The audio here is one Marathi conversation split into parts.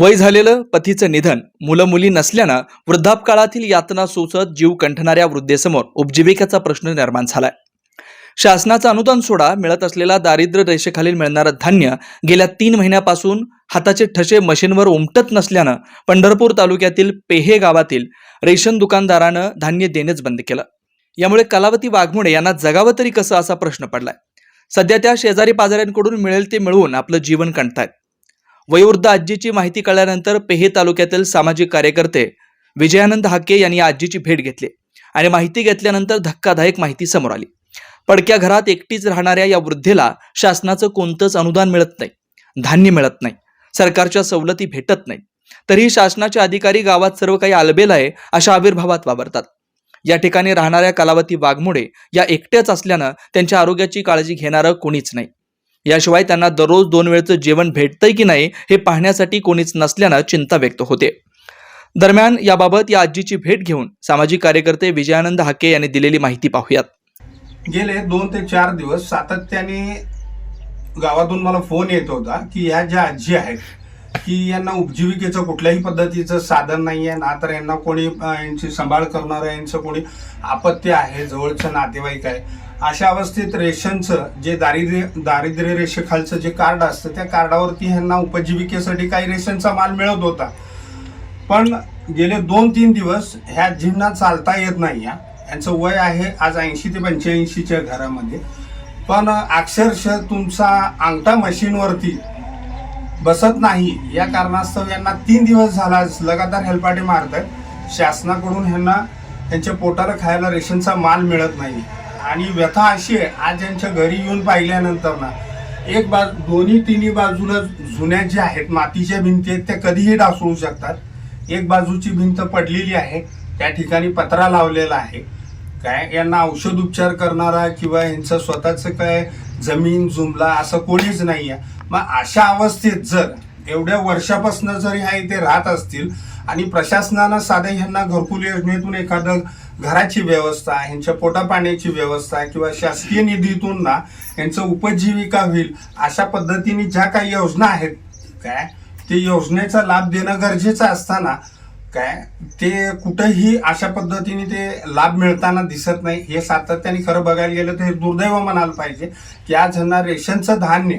वय झालेलं पतीचं निधन मुलं मुली नसल्यानं वृद्धापकाळातील यातना सोसत जीव कंठणाऱ्या वृद्धेसमोर उपजीविकेचा प्रश्न निर्माण झालाय. शासनाचा अनुदान सोडा मिळत असलेला दारिद्र्य रेषेखालील मिळणारं धान्य गेल्या तीन महिन्यापासून हाताचे ठसे मशीनवर उमटत नसल्यानं पंढरपूर तालुक्यातील पेहे गावातील रेशन दुकानदारानं धान्य देणेच बंद केलं. यामुळे कलावती वाघमोडे यांना जगावं तरी कसं असा प्रश्न पडलाय. सध्या त्या शेजारी पाजाऱ्यांकडून मिळेल ते मिळवून आपलं जीवन काढतायत वयोवृद्ध आजीची माहिती कळल्यानंतर पेहे तालुक्यातील सामाजिक कार्यकर्ते विजयानंद हाके यांनी आजीची भेट घेतली आणि माहिती घेतल्यानंतर धक्कादायक माहिती समोर आली. पडक्या घरात एकटीच राहणाऱ्या या वृद्धेला शासनाचं कोणतंच अनुदान मिळत नाही धान्य मिळत नाही सरकारच्या सवलती भेटत नाही. तरीही शासनाचे अधिकारी गावात सर्व काही आलबेल आहे अशा आविर्भावात वावरतात. या ठिकाणी राहणाऱ्या कलावती वाघमोडे या एकट्याच असल्यानं त्यांच्या आरोग्याची काळजी घेणारं कोणीच नाही. याशिवाय त्यांना दररोज दोन वेळचं जेवण भेटतंय की नाही हे पाहण्यासाठी कोणीच नसल्यानं चिंता व्यक्त होते. दरम्यान याबाबत या आजीची भेट घेऊन सामाजिक कार्यकर्ते विजयानंद हाके यांनी दिलेली माहिती पाहूयात. गेले दोन ते चार दिवस सातत्याने गावातून मला फोन येत होता की ह्या ज्या आजी आहेत की यांना उपजीविकेचं कुठल्याही पद्धतीचं साधन नाही आहे ना तर यांना कोणी यांची सांभाळ करणारं यांचं कोणी आपत्ती आहे जवळचं नातेवाईक आहे. अशा अवस्थेत रेशनचं जे दारिद्र्य दारिद्र्य रेषेखालचं जे कार्ड असतं त्या कार्डावरती ह्यांना उपजीविकेसाठी काही रेशनचा माल मिळत होता. पण गेले दोन तीन दिवस ह्या आजींना चालता येत नाही या यांचं वय आहे आज ऐंशी ते पंच्याऐंशीच्या घरामध्ये. पण अक्षरशः तुमचा अंगठा मशीनवरती बसत नाही. या कारणास्तव यांना तीन दिवस झाला लगातार हेलपाटे मारतात शासनाकडून ह्यांना त्यांच्या पोटाला खायला रेशनचा माल मिळत नाही. आणि व्यथा अशी आहे आज यांच्या घरी येऊन पाहिल्यानंतर ना एक बाजू दोन्ही तिन्ही बाजूला जुन्या ज्या आहेत मातीच्या भिंती आहेत त्या कधीही डासळू शकतात. एक बाजूची भिंत पडलेली आहे त्या ठिकाणी पत्रा लावलेला आहे. काय यांना औषध उपचार करणारा किंवा यांचं स्वतःचं काय जमीन जुमला असं कोणीच नाही आहे मग अशा अवस्थेत जर एवढ्या वर्षापासून जर ह्या इथे राहत असतील आणि प्रशासनानं साधं ह्यांना घरकुल योजनेतून एखादं घराची व्यवस्था ह्यांच्या पोटापाण्याची व्यवस्था किंवा शासकीय निधीतून ना यांचं उपजीविका होईल अशा पद्धतीने ज्या काही योजना आहेत काय? ते योजनेचा लाभ देणं गरजेचं असताना काय? ते कुठंही अशा पद्धतीने ते लाभ मिळताना दिसत नाही. हे सातत्याने खरं बघायला गेलं तर हे दुर्दैव म्हणायला पाहिजे की आज ह्यांना रेशनचं धान्य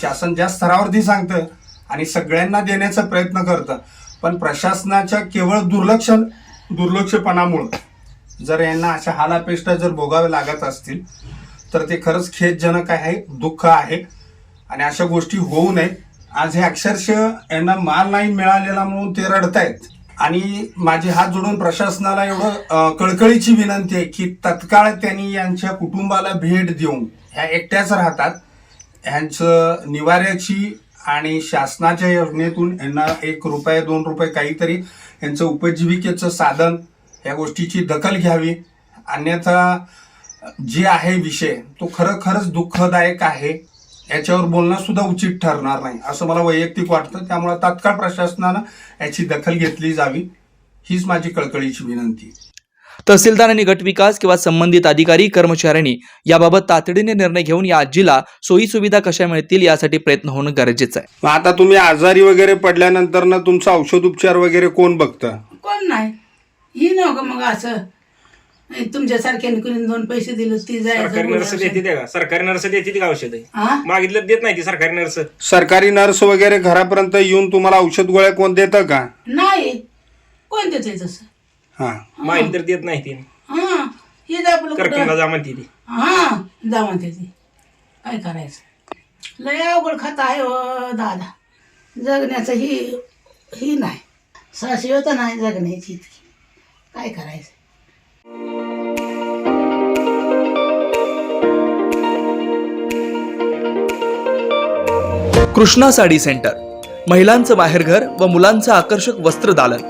शासन ज्या स्तरावरती सांगतं आणि सगळ्यांना देण्याचा प्रयत्न करतं पण प्रशासनाच्या केवळ दुर्लक्ष दुर्लक्षपणामुळं जर यांना अशा हालापेष्टा जर भोगावे लागत असतील तर ते खरंच खेदजनक आहे दुःख आहे आणि अशा गोष्टी होऊ नयेत आज हे अक्षरशः यांना माल नाही मिळालेला म्हणून ते रडतायत. आणि माझे हात जोडून प्रशासनाला एवढं कळकळीची विनंती आहे की तत्काळ त्यांनी यांच्या कुटुंबाला भेट देऊन ह्या एकट्याच राहतात ह्यांचं निवाऱ्याची आणि शासनाच्या योजनेतून यांना एक रुपये दोन रुपये काहीतरी यांचं उपजीविकेचं साधन या गोष्टीची दखल घ्यावी. अन्यथा जे आहे विषय तो खरं खरंच दुःखदायक आहे. याच्यावर बोलणं सुद्धा उचित ठरणार नाही असं मला वैयक्तिक वाटतं. त्यामुळे तात्काळ प्रशासनानं याची दखल घेतली जावी हीच माझी कळकळीची विनंती. तहसीलदारांनी गट विकास किंवा संबंधित अधिकारी कर्मचाऱ्यांनी याबाबत तातडीने निर्णय घेऊन या आजीला सोयी सुविधा कशा मिळतील यासाठी प्रयत्न होणं गरजेचं आहे. मग आता तुम्ही आजारी वगैरे पडल्यानंतर ना तुमचा औषध उपचार वगैरे कोण बघतं? कोण नाही? ही नको मग असं. तुमच्यासारख्याने कुणी दोन पैसे दिले ती सरकारी नर्स जायचं देते का? सरकारी नर्स देते का औषध? हा मागितलं देत नाही ती सरकारी नर्स. सरकारी नर्स वगैरे घरापर्यंत येऊन तुम्हाला औषध गोळ्या कोण देतं का? नाही. कोण देते तसं? हा. माहिती तर देत नाही ती. हा. हे जा आपलं म्हणते ती. हा. जा म्हणते ती. काय करायचं? लय अवघड खात आहे हो दादा. जगण्याचं ही ही नाही. शाश्वत नाही जगण्याची इतकी. काय करायचं? कृष्णा साडी सेंटर. महिलांचं माहेरघर व मुलांचं आकर्षक वस्त्र दालन.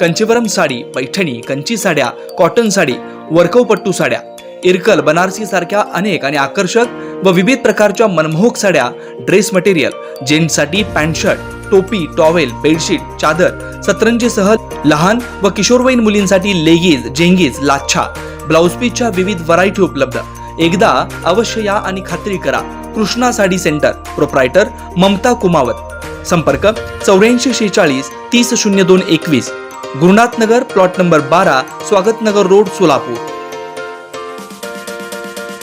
कंचीवरम साडी पैठणी कंची साड्या कॉटन साडी वर्कवपट्टू साड्या इरकल बनारसी सारख्या अनेक आणि आकर्षक व विविध प्रकारच्या मनमोहक साड्या ड्रेस मटेरियल जेंट्ससाठी पॅन्ट शर्ट टोपी टॉवेल बेडशीट चादर सतरंजीसह लहान व किशोरवयीन मुलींसाठी लेगीज जेंगीज लाच्छा ब्लाऊज पीसच्या विविध व्हरायटी उपलब्ध. एकदा अवश्य या आणि खात्री करा. कृष्णा साडी सेंटर. प्रोप्रायटर ममता कुमावत. संपर्क चौऱ्याऐंशी शेहेचाळीस तीस शून्य दोन एकवीस. गुरुनाथ नगर प्लॉट नंबर बारा स्वागत नगर रोड सोलापूर.